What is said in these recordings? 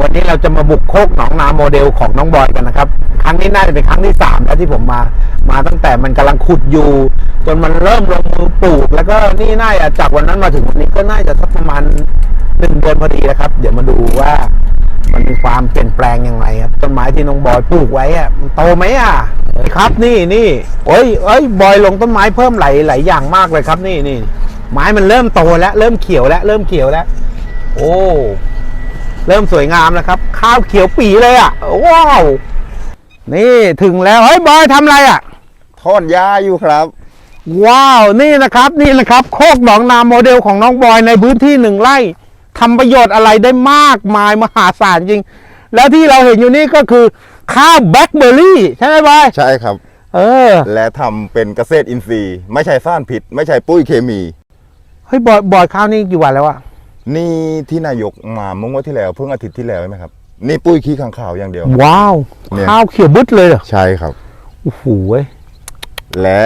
วันนี้เราจะมาบุกโคกหนองนาโมเดลของน้องบอยกันนะครับ ครั้งนี้น่าจะเป็นครั้งที่สามแล้วที่ผมมา มาตั้งแต่มันกำลังขุดอยู่ จนมันเริ่มลงมือปลูก แล้วก็นี่น่าจะจากวันนั้นมาถึงวันนี้ก็น่าจะสักประมาณหนึ่งเดือนพอดีนะครับ เดี๋ยวมาดูว่า มันมีความเปลี่ยนแปลงยังไงครับต้นไม้ที่น้องบอยปลูกไว้อะมันโตไหมอะครับนี่นี่โอ้ยเอ้ยบอยลงต้นไม้เพิ่มหลายหลายอย่างมากเลยครับ นี่นี่ไม้มันเริ่มโตแล้วเริ่มเขียวแล้วเริ่มเขียวแล้ว โอ้ เริ่มสวยงามแล้วครับ ข้าวเขียวปีเลยอะ ว้าว นี่ถึงแล้วเฮ้ยบอยทำอะไรอะทอดยาอยู่ครับ ว้าว นี่นะครับนี่นะครับ โคกหนองนาโมเดลของน้องบอยในพื้นที่หนึ่งไร่ทำประโยชน์อะไรได้มากมายมหาศาลจริง แล้วที่เราเห็นอยู่นี่ก็คือข้าวแบล็คเบอร์รี่ใช่ไหมบอยใช่ครับ เออ และทำเป็นเกษตรอินทรีย์ ไม่ใช่สารผิดไม่ใช่ปุ้ยเคมี เฮ้ยบอยบอยข้าวนี่กี่วันแล้วอะ นี่ที่นายกมาเมื่อวันที่แล้วเพิ่งอาทิตย์ที่แล้วใช่ไหมครับ นี่ปุ้ยขี้ข้างข่าวอย่างเดียว ว้าว เนี่ย ข้าวเขียวบึ้ดเลยเหรอใช่ครับ โอ้โหเว้ยและ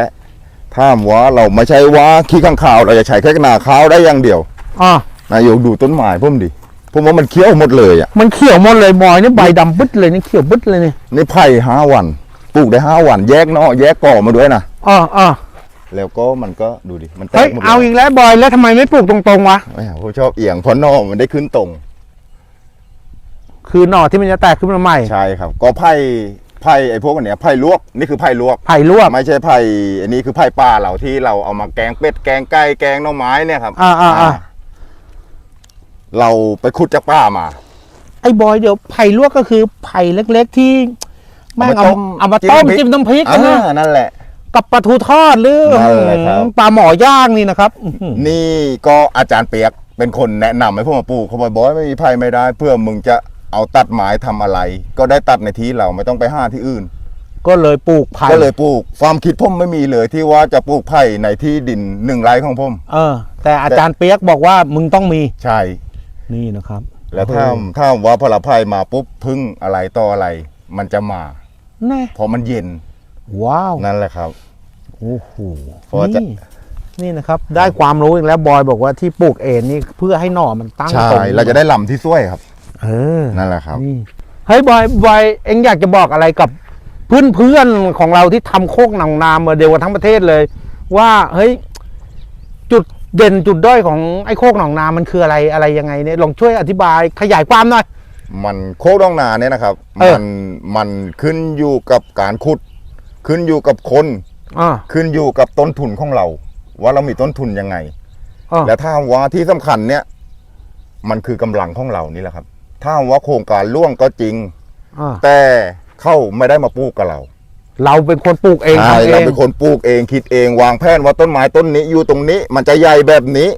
ถ้ามว่าเราไม่ใช่ว่าขี้ข้างข่าว เราจะใช้แค่นาข้าวได้อย่างเดียว อะนายกดูต้นไม้พุ่มดิผมว่ามันเคี้ยวหมดเลยอะมันเขียวหมดเลยบอยนี่ใบดำบึ้ดเลยนี่เขียวบึ้ดเลยนี่นี่ไผ่ห้าวันปลูกได้ห้าวัน แยกเนอแยกก่อมาด้วยนะอะอะ แล้วก็มันก็ดูดิ มันแตเฮ้ยกหมดลยเอาอีกแล้วบอยแล้วทำไมไม่ปลูกตรงๆวะไม่เอาผมชอบเอียงเพราะนอกมันได้ขึ้นตรง คือหน่อที่มันจะแตกขึ้นมาใหม่ใช่ครับ ก็ไผ่ไผ่ไอ้พวกอันเนี้ยไผ่ลวกนี่คือไผ่ลวก ไผ่ลวก ไม่ใช่ไผ่อันนี้คือไผ่ป่าเราที่เราเอามาแกงเป็ดแกงไก่แกงหน่อไม้เนี่ยครับอ่าอ่าอ่า เราไปขุดจากป่ามา ไอ้บอยเดี๋ยวไผ่ลวกก็คือไผ่เล็ก ๆ ที่แม่งเอาเอามาต้มจิ้มน้ำพริกอ่านะนั่นแหละ กับปลาทูทอดหรือนั่นแหละครับ ปลาหมอย่างนี่นะครับอื้อหือ นี่ก็อาจารย์เปียกเป็นคนแนะนำให้พวกมาปลูกเขาบอกบอยไม่มีไผ่ไม่ได้ เพื่อมึงจะเอาตัดไม้ทำอะไร ก็ได้ตัดในที่เราไม่ต้องไปห้าที่อื่น ก็เลยปลูกไผ่ก็เลยปลูกความคิดผมไม่มีเลยที่ว่าจะปลูกไผ่ในที่ดินหนึ่งไร่ของผม เออ แต่อาจารย์เปียกบอกว่ามึงต้องมีใช่ นี่นะครับแล้วถ้าถ้าว่าพอเราไผ่มาปุ๊บพึ่งอะไรต่ออะไร มันจะมา แน่เพราะมันเย็น ว้าว นั่นแหละครับ โอ้โหเพราะว่าจะ นี่นี่นะครับ ได้ความรู้อีกแล้วบอยบอกว่าที่ปลูกเองนี่เพื่อให้หน่อมันตั้งใช่ตรงเราจะได้ลำที่สวยครับ เออนั่นแหละครับ นี่เฮ้ยบอยบอยเอ็งอยากจะบอกอะไรกับเพื่อนเพื่อนๆของเราที่ทำโคกหนังนามมาเดียวกันทั้งประเทศเลย ว่าเฮ้ยจุดเด่นจุดด้อยของไอ้โคกหนองนามันคืออะไรอะไรยังไงเนี่ยลองช่วยอธิบายขยายความหน่อย มันโคกดองนาเนี่ยนะครับ เออ มันมันขึ้นอยู่กับการขุด ขึ้นอยู่กับคนอ่าขึ้นอยู่กับต้นทุนของเรา ว่าเรามีต้นทุนยังไง อ่าและถ้าว่าที่สำคัญเนี่ย มันคือกำลังของเรานี่แหละครับ ถ้าว่าโครงการล่วงก็จริง อ่าแต่เข้าไม่ได้มาปลูกกับเราเราเป็นคนปลูกเองใช่ทำเอเรางเป็นคนปลูกเองคิดเองวางแผนว่าต้นไม้ต้นนี้อยู่ตรงนี้ มันจะใหญ่แบบนี้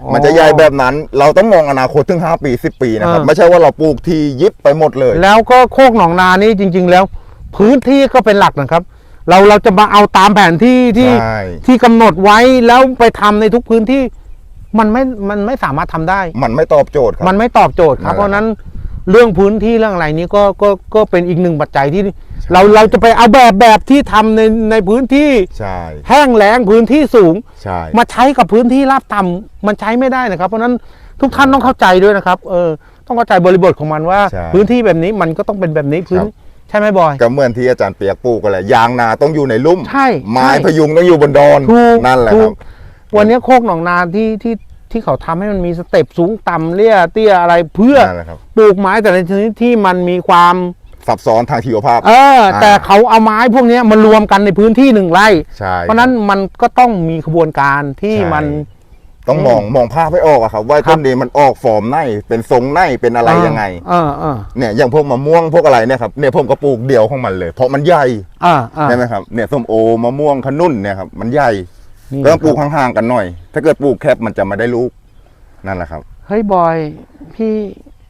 อ๋อ มันจะใหญ่แบบนั้น เราต้องมองอนาคตถึง 5 ปี 10 ปีนะครับ อ่า ไม่ใช่ว่าเราปลูกทียิบไปหมดเลย แล้วก็โคกหนองนานี่จริง ๆ แล้ว พื้นที่ก็เป็นหลักนะครับ เราเราจะมาเอาตามแผนที่ที่ใช่ ที่กำหนดไว้แล้วไปทำในทุกพื้นที่ มันไม่มันไม่สามารถทำได้ มันไม่ตอบโจทย์ครับ มันไม่ตอบโจทย์ครับ นั่นแหละเพราะฉะนั้นเรื่องพื้นที่เรื่องอะไรนี้ก็ก็ก็เป็นอีกหนึ่งปัจจัยที่ เราเราจะไปเอาแบบแบบที่ทำในในพื้นที่ใช่แห้งแล้งพื้นที่สูง ใช่มาใช้กับพื้นที่ราบต่ำมันใช้ไม่ได้นะครับ เพราะฉะนั้นทุกท่านต้องเข้าใจด้วยนะครับเออต้องเข้าใจบริบทของมันว่า ใช่พื้นที่แบบนี้มันก็ต้องเป็นแบบนี้พื้น ครับ ใช่ไหมบอย ก็เหมือนที่อาจารย์เปียกปลูกกันแหละยางนาต้องอยู่ในลุ่มใช่ไม้ใช่พยุงต้องอยู่บนดอนถูกนั่นแหละถูครักบวันนี้โคกหนองนาที่ที่ที่เขาทำให้มันมีสเต็ปสูงต่ำเลี่ยเตี้ยอะไรเพื่อนั่นแหละครับ ปลูกไม้แต่ละชนิดที่มันมีความ ซับซ้อนทางชีวภาพ เอออ่าแต่เขาเอาไม้พวกเนี้ยมารวมกันในพื้นที่หนึ่งไร่ ใช่เพราะฉะนั้นมันก็ต้องมีขบวนการที่ใช่ มัน ต้องมองมองภาพให้ออกอะครับ ว่าครับต้นนี้มันออกฟอร์มไหนเป็นทรงไหนเป็นอะไรยังไงเออเออเนี่ยอย่างพวกมะม่วงพวกอะไรเนี่ยครับเนี่ยผมก็ปลูกเดี่ยวของมันเลย เพราะมันใหญ่เออเออใช่ไหมครับเนี่ยส้มโอมะม่วงขนุนเนี่ยครับมันใหญ่นี่ก็ต้องปลูกนะครับห่างๆกันหน่อย ถ้าเกิดปลูกแคบมันจะไม่ได้ลูกนั่นแหละครับเฮ้ยบอยพี่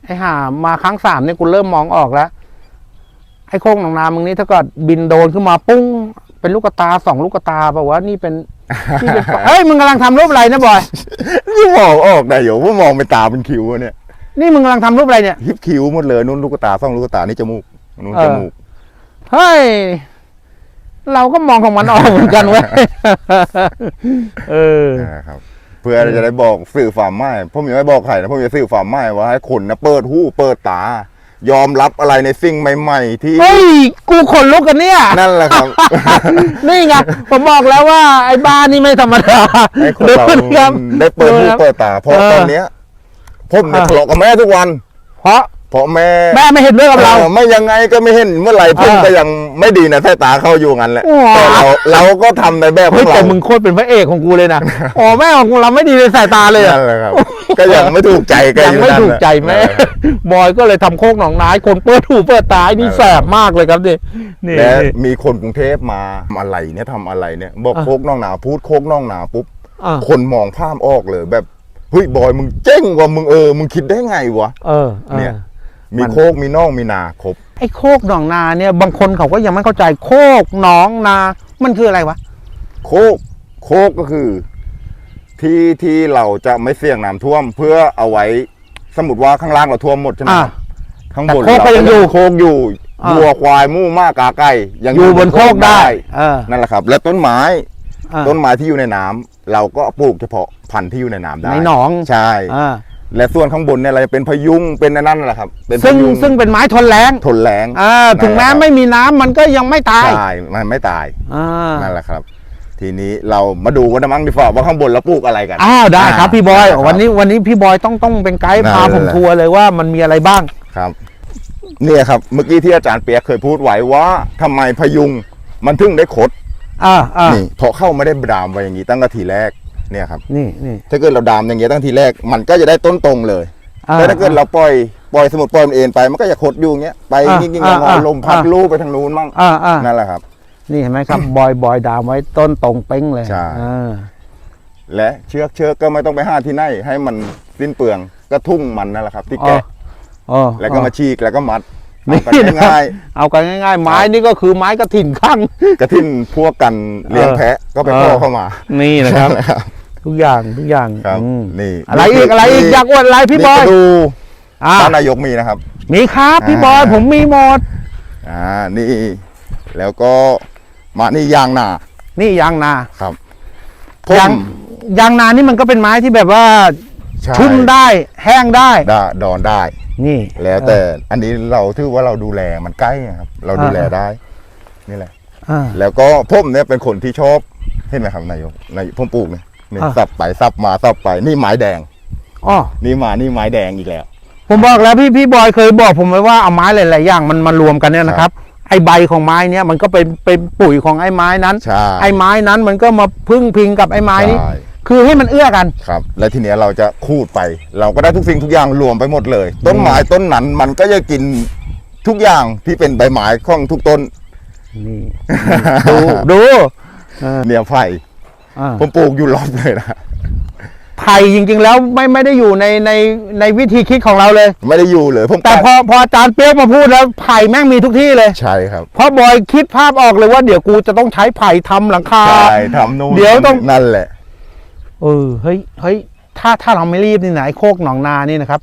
ไอห่ามาครั้งสามเนี่ยกูเริ่มมองออกแล้วไอ้โค้งหนองนามึงนี้ถ้าเกิดบินโดรนขึ้นมาปุ้ง เป็นลูกกระตาสองลูกกระตาแปลว่านี่เป็น นี่เป็นเฮ้ยมึงกำลังทำรูปอะไรนะบอย นี่มองออกได้อยู่ว่ามองไปตาเป็นคิ้วอะเนี่ยนี่มึงกำลังทำรูปอะไรเนี่ย ฮิปคิ้วหมดเลยนู่นลูกตาสองลูกตานี่จมูกนู่นเออจมูกเฮ้ย เราก็มองของมันออกเหมือนกันเว้ยเออนะครับ เพื่อจะได้บอกสื่อฟาร์มไม้ผมยังไม่บอกใครนะผมจะสื่อฟาร์มไม้ว่าให้คนนะเปิดหูเปิดตา ยอมรับอะไรในสิ่งใหม่ ๆ ที่ เฮ้ย กูขนลุกกันเนี่ย นั่นแหละครับ นี่ไง ผมบอกแล้วว่าไอ้บ้านนี่ไม่ธรรมดาให้คนเราดูครับได้เปิดหูครับเปิดตาเพราะเออตอนเนี้ยผมเนี่ยอะทะเลาะกับแม่ทุกวัน เพราะเพ ราะแม่แม่ไม่เห็นด้วยกับเราออไม่ยังไงก็ไม่เห็นเมื่อไหร่ผมอ่าก็ยังไม่ดีนะสายตาเข้าอยู่งั้นแหละว้าแต่เราเราก็ทำในแบบขเฮ้อยงแต่เรามึงโคตรเป็นพระเอกของกูเลยนะอ๋อแม่ของเราไม่ดีในสายตาเลยอะนั่นแหละครับก็ยังไม่ถูกใจแกยังอยู่ไม่นั่นถูกแหละใจแม่นั่นหละครับบอยก็เลยทำโคกหนองนายคนเปิดหูเปิดตาไอ้นี่นั่นแหละแสบมากเลยครับนี่นี่และนี่มีคนกรุงเทพมาทำอะไรเนี่ยทำอะไรเนี่ยบอกอะโคกน้องหนาพูดโคกน้องหนาปุ๊บอะคนมองภาพออกเลยแบบเฮ้ยบอยมึงเจ๊งว่ะมึงเออมึงคิดได้ไงวะเออออเนี่ย มีมันโคกมีน่องมีนาครบไอ้โคกหนองนาเนี่ยบางคนเขาก็ยังไม่เข้าใจโคกหนองนา มันคืออะไรวะโคกโคกก็คือ ที่ที่เราจะไม่เสี่ยงน้ำท่วม เพื่อเอาไว้สมมติว่าข้างล่างเราท่วมหมดใช่ไหมอ่า ครับข้างบนแต่โคกก็ยังอยู่โคกอยู่อ่า วัวควายหมูม้ากาไก่ยังอยู่บนโคกได้เออนั่นแหละครับ และต้นไม้อะต้นไม้ที่อยู่ในน้ำเราก็ปลูกเฉพาะพันธุ์ที่อยู่ในน้ำได้ในหนอง ใช่ อ่า และส่วนข้างบนเนี่ยเราจะเป็นพยุงเป็นอันนั่นแหละครับ เป็นพซึ่งยุงซึ่งเป็นไม้ทนแรงทนแรงอ่าถึงแม้นั่นแหละครับไม่มีน้ำมันก็ยังไม่ตายใช่มันไม่ตายอ่านั่นแหละครับ ทีนี้เรามาดูกันนะมั้งดีฝ่าว่าข้างบนเราปลูกอะไรกันอ้าวได้ครับพี่บอยได้ครับวันนี้วันนี้พี่บอยต้องต้องเป็นไกด์ได้พาผมเลยทัวร์เลยว่ามันมีอะไรบ้าง ครับ เนี่ยครับเมื่อกี้ที่อาจารย์เปียกเคยพูดไว้ว่าทำไมพยุงมันถึงได้ขดอ่าอ่านี่เพราะเข้าไม่ได้ดามไว้อย่างนี้ตั้งแต่ทีแรก เนี่ยครับนี่นี่ถ้าเกิดเราดามอย่างเงี้ยตั้งทีแรกมันก็จะได้ต้นตรงเลยอ่แต่ถ้าเกิดเราปล่อยปล่อยสมุดปล่อยมันเอ็นไปมันก็จะขดอยู่อย่างเงี้ยไปอ่ายิ่งๆงอ่าออ่าๆลมพัดอ่าลู่ไปทางนู้นมั่งอ่าอ่านั่นแหละครับ นี่เห็นไหมครับบอยบอยดามไว้ต้นตรงเป้งเลยใช่อ่าและเชือกเชือกก็ไม่ต้องไปหาที่ไหนให้มันสิ้นเปลืองก็ทุ่งมันนั่นแหละครับ ที่อ๋อแกะอ๋อแล้วก็มาฉีกแล้วก็มัด นี่เอากันนะครับง่ายเอากันง่ายๆ ไม้นี่ก็คือไม้กระถิ่นข้างๆกระทิ่นพวกกันเลี้ยงแพะก็ไปเออพ่อเข้ามา นี่นะครับครับ ทุกอย่างทุกอย่างครับอืมนี่อะไรอีกอะไรอีกอยากอวดอะไรพี่บอยนี่ก็ดูอ่าท่านนายกมีนะครับมีครับพี่บอยอ่าผมมีหมดอ่านี่แล้วก็มานี่ยางนา นี่ยางนาครับยางผมยางนานี่มันก็เป็นไม้ที่แบบว่า ใช่ ชุ่มได้แห้งได้ ได้ดอนได้ นี่แล้วแต่อันนี้เราถือว่าเราดูแลมันใกล้ครับ เราดูแลอ่าได้ นี่แหละ อ่า แล้วก็ผมเนี่ยเป็นคนที่ชอบเห็นไหมครับนายกนายผมปลูกเนี่ยนี่อ่าสับไปสับมาสับไปนี่ไม้แดง อ๋อ นี่มานี่ไม้แดงอีกแล้ว ผมบอกแล้วพี่พี่บอยเคยบอกผมไว้ว่าเอาไม้หลาย ๆ อย่างมันมารวมกันเนี่ยนะครับ ไอใบของไม้เนี่ยมันก็เป็นเป็นปุ๋ยของไอ้ไม้นั้น ใช่ไอ้ไม้นั้นมันก็มาพึ่งพิงกับไอ้ไม้นี้ ใช่ คือให้มันเอื้อกัน ครับ และทีเนี้ยเราจะคูดไป เราก็ได้ทุกสิ่งทุกอย่างรวมไปหมดเลย ต้นไม้ต้นนั้นมันก็จะกินทุกอย่างที่เป็นใบไม้ของทุกต้น นี่ ดูดูเออเนี่ยไผ่อ่าผมปลูกอยู่รอบเลยนะไผ่จริง ๆ แล้วไม่ไม่ได้อยู่ในในในวิธีคิดของเราเลย ไม่ได้อยู่เลย ผมแต่พอพออาจารย์เปี๊ยกมาพูดแล้วไผ่แม่งมีทุกที่เลย ใช่ครับเพราะบอยคิดภาพออกเลยว่าเดี๋ยวกูจะต้องใช้ไผ่ทำหลังคา ใช่ทำนู่นเดี๋ยวต้อง นั่นแหละ เออเฮ้ยเฮ้ยถ้าถ้าเราไม่รีบนี่นะไอ้โคกหนองนานี่นะครับ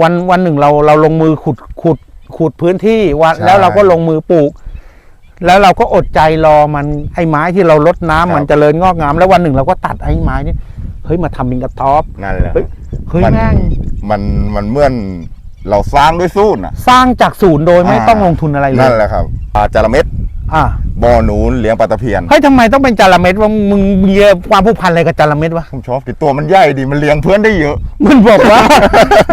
วันวันหนึ่งเราเราลงมือขุดขุดขุดพื้นที่วันใช่ แล้วเราก็ลงมือปลูก แล้วเราก็อดใจรอมันไอ้ไม้ที่เราลดน้ำครับมันจเจริญงอกงาม แล้ววันหนึ่งเราก็ตัดไอ้ไม้นี่เฮ้ยมาทำเป็นกระต๊อบ นั่นแหละเฮ้ย เฮ้ยมันแม่งมันมันเหมื่อนเราสร้างด้วยสู้น่ะ สร้างจากศูนย์โดยไม่อ่า ต้องลงทุนอะไรเลนั่ยนแหละครับปลาจาระเม็ดอ่า บ่อหนูเลี้ยงปลาตะเพียน เฮ้ยทำไมต้องเป็นจาระเม็ดว่ามึงมีความผูกพันอะไรกับจาระเม็ดวะ ผมชอบที่ตัวมันใหญ่ดีมันเลี้ยงเพื่อนได้เยอะ มันบอกว่า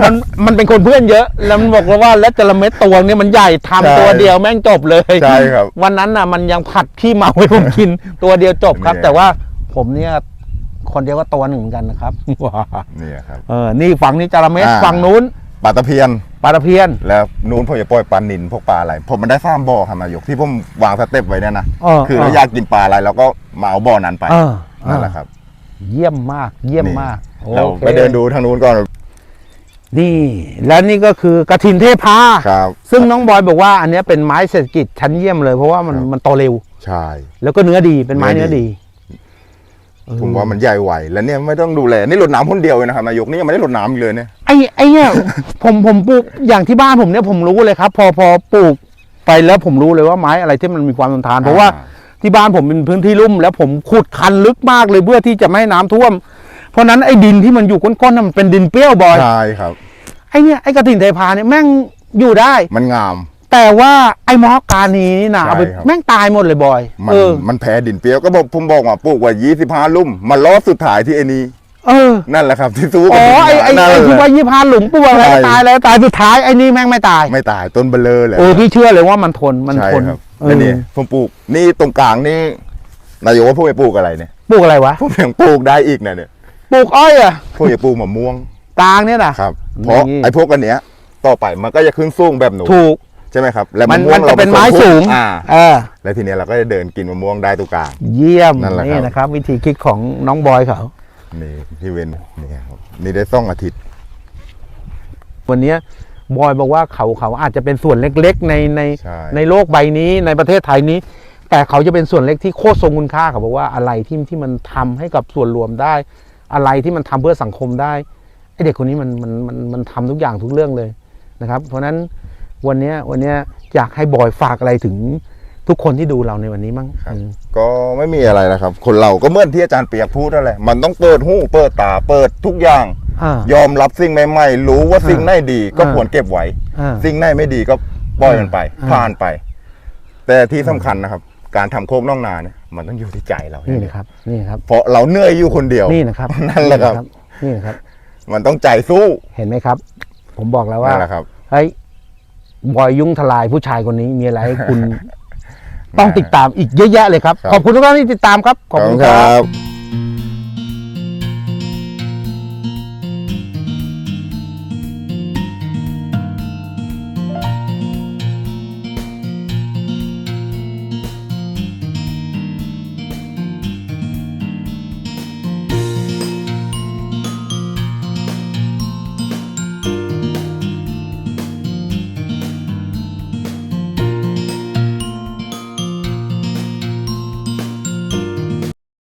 มันมันเป็นคนเพื่อนเยอะ แล้วมันบอกว่าแล้วจระเม็ดตัวเนี้มันใหญ่ทำใช่ตัวเดียวแม่งจบเลยใช่ครับวันนั้นน่ะมันยังผัดขี้เมาให้ผมกิน ตัวเดียวจบครับเนี่ยแต่ว่าผมเนี่ยคนเดียวก็ตัวหนึ่งเหมือนกันนะครับเนี่ยครับ เออนี่ฝั่งนี้จระเม็ดอ่า ฝั่งนู้น ปลาตะเพียน ปลาตะเพียน แล้วนู้นผมจะปล่อยปลานินพวกปลาอะไร ผมมันได้สร้างบ่อครับนายกที่ผมวางสเต็ปไว้เนี่ยนะเออคือเออเราอยากกินปลาอะไรเราก็มาเอาบ่อนั้นไปเออ นั่นแหละครับ เยี่ยมมาก เยี่ยมมากเราโอคไปเดินดูทางนู้นก่อนนี่ แล้วนี่ก็คือกระถินเทพาครับ ซึ่งน้องบอยบอกว่าอันเนี้ยเป็นไม้เศรษฐกิจชั้นเยี่ยมเลยเพราะว่ามันครับ มันโตเร็ว ใช่ แล้วก็เนื้อดีเป็นไม้เนื้เนื้ออดี ดีเออ ผมว่ามันใหญ่ไหวแล้วเนี่ยไม่ต้องดูแลนี่รดน้ำคนเดียวเลยนะครับนายกนี่ยังไม่ได้รดน้ำอีกเลยเนี่ยไอ้ไอ้เนี่ย ผมผมปลูกอย่างที่บ้านผมเนี่ยผมรู้เลยครับ พอพอปลูกไปแล้วผมรู้เลยว่าไม้อะไรที่มันมีความทนทาน เพราะว่าที่บ้านผมเป็นพื้นที่ลุ่ม แล้วผมขุดคันลึกมากเลยเพื่อที่จะไม่ให้น้ำท่วม เพราะฉะนั้นไอ้ดินที่มันอยู่ก้นๆน่ะมันเป็นดินเปรี้ยวบ่อยใช่ครับไอ้เนี่ยไอ้กระถิ่นเทพาเนี่ยแม่งอยู่ได้มันงาม แต่ว่าไอ้มอสกานีนี่นะใช่เอาไปครับ แม่งตายหมดเลยบอยมันเออมันแพ้ดินเปรียวก็บอกผมบอกว่าปลูกว่า25ลุ่มมาล้อสุดท้ายที่ไอ้นี้เออนั่นแหละครับที่สู้กัอ๋อไอ้ไอ้นั่นไอ้ที่แหว่าละยี่พาหลุมปลวกอะไรใช่ ตายแล้วตายสุดท้ายไอ้นี่แม่งไม่ตายไม่ตายต้นเบลเลอร์เลย เออพี่เชื่อเลยว่ามันทนมันใช่ทนครับเออแล้วนี่ผมปลูก นี่ตรงกลางนี่นายกว่าพวกไปปลูกอะไรเนี่ย ปลูกอะไรวะผมยังปลูกได้อีกนะเนี่ย ปลูกอ้อยอะพวกจะปลูกมะม่วงกลางเนี่ยนะ ครับ เพราะนี่ ไอ้พวกอันเนี้ย ต่อไปมันก็จะขึ้นสูงแบบหนู ถูก ใช่ไหมครับแล้วมันมะม่วมังนเราจะเป็นไม้ผสูงอ่าเออแล้วทีเนี้ยเราก็จะเดินกินมะม่วงได้ตรงกลาง เยี่ยมนั่นแหละครับ นี่นะครับ วิธีคิดของน้องบอยเขา นี่พี่เวนนี่ครับนี่ได้ต้องอาทิตย์ วันเนี้ยบอยบอกว่าเขาเขาอาจจะเป็นส่วนเล็กๆในในใช่ ในโลกใบนี้ในประเทศไทยนี้ แต่เขาจะเป็นส่วนเล็กที่โคตรทรงคุณค่าเขาบอกว่าอะไรที่ที่มันทำให้กับส่วนรวมได้ อะไรที่มันทำเพื่อสังคมได้ไอเด็กคนนี้มันมันมันมันทำทุกอย่างทุกเรื่องเลยนะครับ เพราะฉะนั้น วันเนี้ยวันเนี้ยอยากให้บอยฝากอะไรถึงทุกคนที่ดูเราในวันนี้มั้งครับอืมก็ไม่มีอะไรนะครับ คนเราก็เหมื่อนที่อาจารย์เปียกพูดนั่นแหละมันต้องเปิดหูเปิดตาเปิดทุกอย่างอ่ายอมรับสิ่งใหม่ๆรู้ว่าสิ่งไหนดีก็อ่าควรเก็บไว้อ่าสิ่งไหนไม่ดีก็ปล่อยมันไปอ่าผ่านไป แต่ที่สำคัญนะครับ การทำโคกน้องนาเนี่ยมันต้องอยู่ที่ใจเรานี่นะครับ นี่นะครับเพราะเราเหนื่อยอยู่คนเดียวนี่นะครับนั่นแหละครับ นี่นะครับ มันต้องใจสู้เห็นไหมครับ ผมบอกแล้วว่านั่นแหละครับเฮ้ย บอยยุ่งทลายผู้ชายคนนี้มีอะไรให้คุณ ต้องติดตามอีกเยอะแยะเลยครับครับขอบคุณทุกท่านที่ติดตามครับ ขอบคุณครับบ